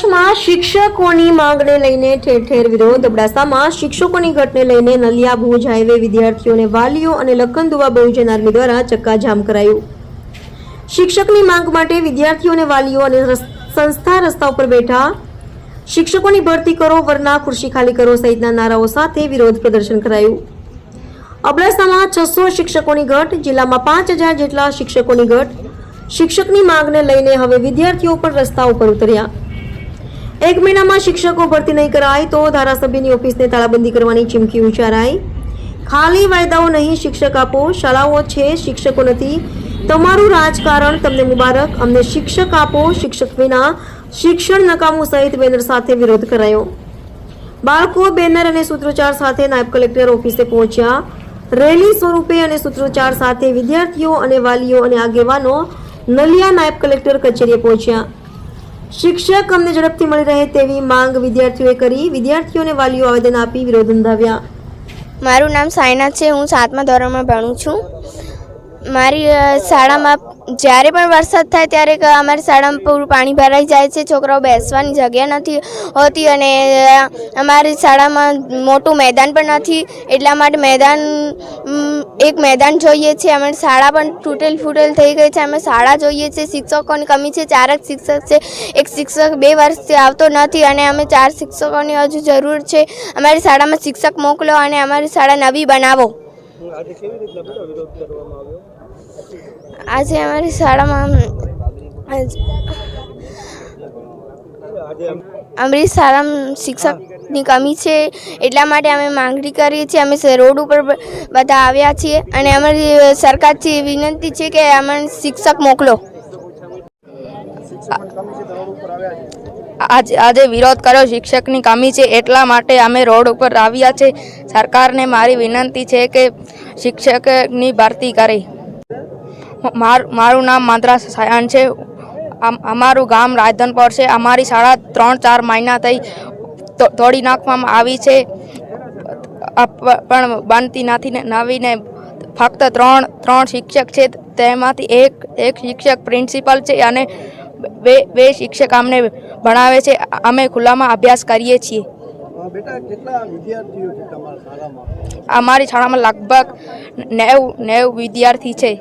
શિક્ષકોની માંગને લઈને ઠેર ઠેર વિરોધ. અબડાસામાં શિક્ષકોની ઘટને લઈને નલિયા ભુજ હાઈવે વિદ્યાર્થીઓને વાલીઓ અને લખનદુવા બહુજન આર્મી દ્વારા ચક્કાજામ કરાયું. શિક્ષકની માંગ માટે વિદ્યાર્થીઓને વાલીઓ અને સંસ્થા રસ્તા ઉપર બેઠા. શિક્ષકોની ભરતી કરો, વરના ખુરશી ખાલી કરો સહિતના નારાઓ સાથે વિરોધ પ્રદર્શન કરાયું. અબડાસામાં છસો શિક્ષકોની ઘટ, જિલ્લામાં પાંચ હજાર જેટલા શિક્ષકોની ઘટ. શિક્ષકની માંગને લઈને હવે વિદ્યાર્થીઓ પણ રસ્તા ઉપર ઉતર્યા. એક મહિનામાં શિક્ષકો ભરતી નહીં કરાય તો ધારાસભ્યની ઓફિસને તાળાબંધી કરવાની ચીમકી ઉચ્ચારાઈ. ખાલી વાયદાઓ નહીં શિક્ષક આપો, શાળાઓ છે, શિક્ષકો નથી. તમારું રાજકારણ તમને મુબારક. અમને શિક્ષક આપો, શિક્ષક વિના શિક્ષણ નકામું સહિત બેનર સાથે વિરોધ કરાયો. બાળકો, બેનર અને સૂત્રોચ્ચાર સાથે નાયબ કલેક્ટર ઓફિસે પહોંચ્યા. રેલી સ્વરૂપે અને સૂત્રોચ્ચાર સાથે વિદ્યાર્થીઓ અને વાલીઓ અને આગેવાનો નલિયા નાયબ કલેક્ટર કચેરીએ પહોંચ્યા. શિક્ષક અમને ઝડપથી મળી રહે તેવી માંગ વિદ્યાર્થીઓએ કરી. વિદ્યાર્થીઓને વાલીઓ આવેદન આપી વિરોધ નોંધાવ્યા. મારું નામ સાયનાથ છે. હું સાતમા ધોરણમાં ભણું છું. મારી શાળામાં જ્યારે પણ વરસાદ થાય ત્યારે અમારી શાળામાં પૂરું પાણી ભરાઈ જાય છે. છોકરાઓ બેસવાની જગ્યા નથી હોતી અને અમારી શાળામાં મોટું મેદાન પણ નથી. એટલા માટે મેદાન એક મેદાન જોઈએ છે. અમે શાળા પણ તૂટેલ ફૂટેલ થઈ ગઈ છે. અમે શાળા જોઈએ છે. શિક્ષકોની કમી છે. ચાર જ શિક્ષક છે. એક શિક્ષક બે વર્ષથી આવતો નથી અને અમે ચાર શિક્ષકોની હજુ જરૂર છે. અમારી શાળામાં શિક્ષક મોકલો અને અમારી શાળા નવી બનાવો. આજે અમારી શાળામાં આજ- અમારી શાળામાં શિક્ષકની કમી છે એટલા માટે અમે માંગણી કરીએ છીએ અમે રોડ ઉપર બધા આવ્યા છીએ અને અમારી સરકારથી વિનંતી છે કે અમને શિક્ષક મોકલો. આજે આજે વિરોધ કર્યો. શિક્ષકની કમી છે એટલા માટે અમે રોડ ઉપર આવ્યા છે. સરકારને મારી વિનંતી છે કે શિક્ષકની ભરતી કરે. માર નામ માદ્રાસ સાયન છે. અમ- અમારું ગામ રાજધનપુર છે. અમારી શાળા ત્રણ ચાર મહિના થઈ તોડી નાખવામાં આવી છે. પણ બનતી નથી નવીને ફક્ત ત્રણ ત્રણ શિક્ષક છે. તેમાંથી એક એક શિક્ષક પ્રિન્સિપલ છે અને બે વે શિક્ષક અમને ભણાવે છે. અમે ખુલ્લામાં અભ્યાસ કરીએ છીએ. અમારી શાળામાં લગભગ નેવ નેવ વિદ્યાર્થી છે.